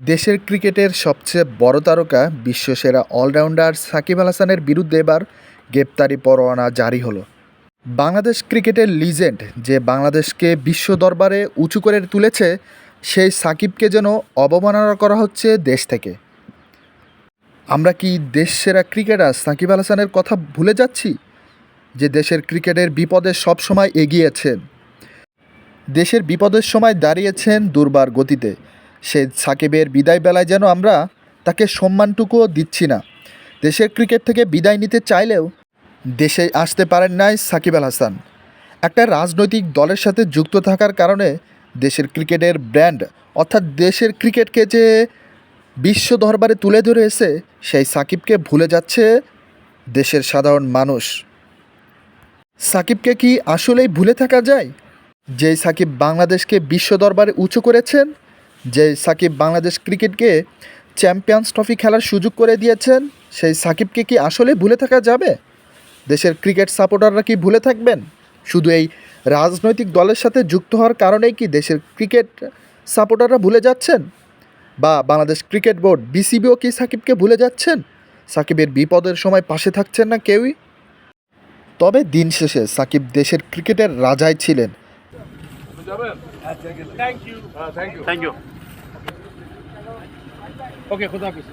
দেশের ক্রিকেটের সবচেয়ে বড় তারকা বিশ্বসেরা অলরাউন্ডার সাকিব আল হাসানের বিরুদ্ধে এবার গ্রেপ্তারি পরোয়ানা জারি হলো। বাংলাদেশ ক্রিকেটের লিজেন্ড যে বাংলাদেশকে বিশ্ব দরবারে উঁচু করে তুলেছে, সেই সাকিবকে যেন অবমাননা করা হচ্ছে দেশ থেকে। আমরা কি দেশ সেরা ক্রিকেটার সাকিব আল হাসানের কথা ভুলে যাচ্ছি? যে দেশের ক্রিকেটের বিপদে সবসময় এগিয়েছেন। দেশের বিপদের সময় দাঁড়িয়েছেন দুর্বার গতিতে। সে সাকিবের বিদায় বেলায় যেন আমরা তাকে সম্মানটুকুও দিচ্ছি না। দেশের ক্রিকেট থেকে বিদায় নিতে চাইলেও দেশে আসতে পারেন নাই সাকিব আল হাসান। একটা রাজনৈতিক দলের সাথে যুক্ত থাকার কারণে দেশের ক্রিকেটের ব্র্যান্ড, অর্থাৎ দেশের ক্রিকেটকে যে বিশ্ব দরবারে তুলে ধরে এসে সেই সাকিবকে ভুলে যাচ্ছে দেশের সাধারণ মানুষ। সাকিবকে কি আসলেই ভুলে থাকা যায়? যেই সাকিব বাংলাদেশকে বিশ্ব দরবারে উঁচু করেছেন যে সাকিব বাংলাদেশ ক্রিকেটকে চ্যাম্পিয়ন্স ট্রফি খেলার সুযোগ করে দিয়েছেন, সেই সাকিবকে কি আসলে ভুলে থাকা যাবে? দেশের ক্রিকেট সাপোর্টাররা কি ভুলে থাকবেন? শুধু এই রাজনৈতিক দলের সাথে যুক্ত হওয়ার কারণেই কি দেশের ক্রিকেট সাপোর্টাররা ভুলে যাচ্ছেন? বা বাংলাদেশ ক্রিকেট বোর্ড, বিসিবিও কি সাকিবকে ভুলে যাচ্ছেন? সাকিবের বিপদের সময় পাশে থাকছেন না কেউই? তবে দিন শেষে সাকিব দেশের ক্রিকেটের রাজাই ছিলেন। thank you thank you thank you okay খুদা হাফিজ